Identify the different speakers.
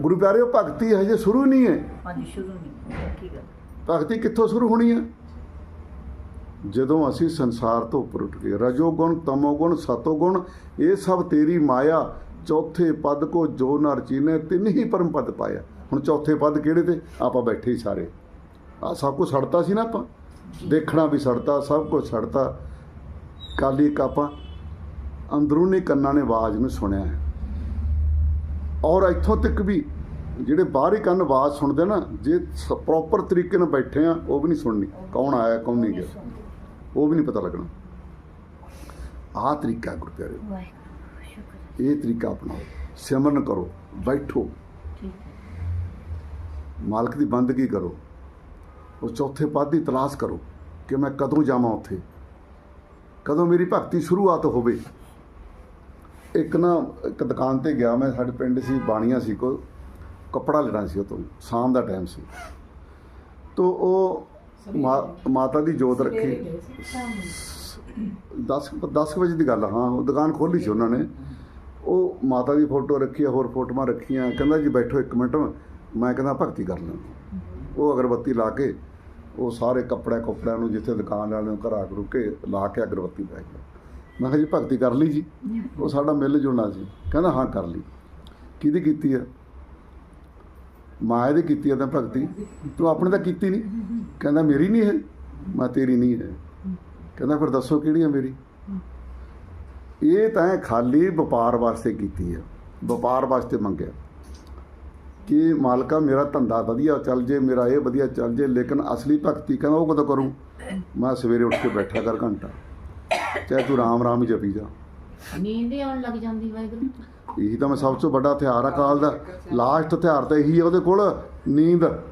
Speaker 1: ਗੁਰੂ ਪਿਆਰਿਓ ਭਗਤੀ ਹਜੇ ਸ਼ੁਰੂ ਨਹੀਂ ਹੈ।
Speaker 2: ਹਾਂਜੀ ਸ਼ੁਰੂ ਨਹੀਂ। ਕੀ ਗੱਲ?
Speaker 1: ਭਗਤੀ ਕਿੱਥੋਂ ਸ਼ੁਰੂ ਹੋਣੀ ਹੈ? ਜਦੋਂ ਅਸੀਂ ਸੰਸਾਰ ਤੋਂ ਉੱਪਰ ਉੱਠ ਗਏ ਰਜੋ ਗੁਣ ਤਮੋ ਗੁਣ ਸਤੋ ਗੁਣ ਇਹ ਸਭ ਤੇਰੀ ਮਾਇਆ ਚੌਥੇ ਪਦ ਕੋ ਜੋ ਨਰ ਚੀਨੇ ਤਿੰਨ ਹੀ ਪਰਮ ਪਦ ਪਾਇਆ। ਹੁਣ ਚੌਥੇ ਪਦ ਕਿਹੜੇ ਤੇ? ਆਪਾਂ ਬੈਠੇ ਹੀ ਸਾਰੇ। ਆ ਸਭ ਕੁਝ ਛੱਡਤਾ ਸੀ ਨਾ ਆਪਾਂ? ਦੇਖਣਾ ਵੀ ਛੱਡਤਾ ਸਭ ਕੁਝ ਛੱਡਤਾ ਕਾਲੀ ਇੱਕ ਆਪਾਂ ਅੰਦਰੂਨੀ ਕੰਨਾਂ ਨੇ ਆਵਾਜ਼ ਨੂੰ ਸੁਣਿਆ ਹੈ। ਔਰ ਇੱਥੋਂ ਤੱਕ ਵੀ ਜਿਹੜੇ ਬਾਹਰੀ ਕੰਨ ਆਵਾਜ਼ ਸੁਣਦੇ ਨਾ ਜੇ ਪ੍ਰੋਪਰ ਤਰੀਕੇ ਨਾਲ ਬੈਠੇ ਆ ਉਹ ਵੀ ਨਹੀਂ ਸੁਣਨੀ। ਕੌਣ ਆਇਆ ਕੌਣ ਨਹੀਂ ਗਿਆ। ਉਹ ਵੀ ਨਹੀਂ ਪਤਾ ਲੱਗਣਾ। ਆਹ ਤਰੀਕਾ ਗੁਰੂ
Speaker 2: ਸ਼ੁਕਰ
Speaker 1: ਇਹ ਤਰੀਕਾ ਅਪਣਾਓ। ਸਿਮਰਨ ਕਰੋ। ਬੈਠੋ। ਮਾਲਕ ਦੀ ਬੰਦਗੀ ਕਰੋ। ਉਸ ਚੌਥੇ ਪਦ ਦੀ ਤਲਾਸ਼ ਕਰੋ ਕਿ ਮੈਂ ਕਦੋਂ ਜਾਵਾਂ ਉੱਥੇ? ਕਦੋਂ ਮੇਰੀ ਭਗਤੀ ਸ਼ੁਰੂਆਤ ਹੋਵੇ? ਇੱਕ ਨਾ ਇੱਕ ਦੁਕਾਨ ਤੇ ਗਿਆ ਮੈਂ ਸਾਡੇ ਪਿੰਡ ਸੀ ਬਾਣੀਆਂ ਸੀ ਕੋ ਕੱਪੜਾ ਲੈਣਾ ਸੀ ਉਹ ਤੋਂ ਸ਼ਾਮ ਦਾ ਟਾਈਮ ਸੀ। ਤੋ ਉਹ ਮਾਤਾ ਦੀ ਜੋਤ ਰੱਖੀ। 10 10 ਵਜੇ ਦੀ ਗੱਲ ਹਾਂ ਉਹ ਦੁਕਾਨ ਖੋਲੀ ਸੀ ਉਹਨਾਂ ਨੇ। ਉਹ ਮਾਤਾ ਦੀ ਫੋਟੋ ਰੱਖੀ ਹੋਰ ਫੋਟੋਆਂ ਰੱਖੀਆਂ ਕਹਿੰਦਾ ਜੀ ਬੈਠੋ ਇੱਕ ਮਿੰਟ ਮੈਂ ਕਹਿੰਦਾ ਭਗਤੀ ਕਰ ਲਾਂ। ਉਹ ਅਗਰਬੱਤੀ ਲਾ ਕੇ ਉਹ ਸਾਰੇ ਕੱਪੜੇ ਕੱਪੜਿਆਂ ਨੂੰ ਜਿੱਥੇ ਦੁਕਾਨ ਵਾਲਿਆਂ ਨੂੰ ਘਰਾ ਘਰੂ ਕੇ ਲਾ ਕੇ ਅਗਰਬੱਤੀ ਪੈ ਗਿਆ। ਮੈਂ ਕਿਹਾ ਜੀ ਭਗਤੀ ਕਰ ਲਈ ਜੀ। ਉਹ ਸਾਡਾ ਮਿਲ ਜੁਣਾ ਸੀ। ਕਹਿੰਦਾ, ਹਾਂ, ਕਰ ਲਈ। ਕਿਹਦੀ ਕੀਤੀ ਆ? ਮਾਇਆ ਦੀ ਕੀਤੀ ਆ ਤਾਂ ਭਗਤੀ। ਤੂੰ ਆਪਣੇ ਤਾਂ ਕੀਤੀ ਨਹੀਂ। ਕਹਿੰਦਾ, ਮੇਰੀ ਨਹੀਂ ਹੈ ਮੈਂ ਤੇਰੀ ਨਹੀਂ ਹੈ ਕਹਿੰਦਾ, ਫਿਰ ਦੱਸੋ ਕਿਹੜੀ ਆ ਮੇਰੀ? ਇਹ ਤਾਂ ਖਾਲੀ ਵਪਾਰ ਵਾਸਤੇ ਕੀਤੀ ਹੈ ਵਪਾਰ ਵਾਸਤੇ ਮੰਗਿਆ। ਕਿ ਮਾਲਕਾ, ਮੇਰਾ ਧੰਦਾ ਵਧੀਆ ਚੱਲ ਜੇ, ਮੇਰਾ ਇਹ ਵਧੀਆ ਚੱਲ ਜੇ, ਲੇਕਿਨ ਅਸਲੀ ਭਗਤੀ ਕਹਿੰਦਾ, ਉਹ ਕਦੋਂ ਕਰੂੰ? ਮੈਂ ਸਵੇਰੇ ਉੱਠ ਕੇ ਬੈਠਾ ਕਰ ਘੰਟਾ। ਚਾਹੇ ਤੂੰ ਰਾਮ ਰਾਮ ਹੀ ਜਪੀ ਜਾ।
Speaker 3: ਨੀਂਦ ਹੀ ਆਉਣ ਲੱਗ ਜਾਂਦੀ ਵਾਹਿਗੁਰੂ।
Speaker 1: ਇਹੀ ਤਾਂ ਮੈਂ ਸਭ ਤੋਂ ਵੱਡਾ ਹਥਿਆਰ ਆ ਕਾਲ ਦਾ। ਲਾਸਟ ਹਥਿਆਰ ਤਾਂ ਇਹੀ ਹੈ ਉਹਦੇ ਕੋਲ। ਨੀਂਦ।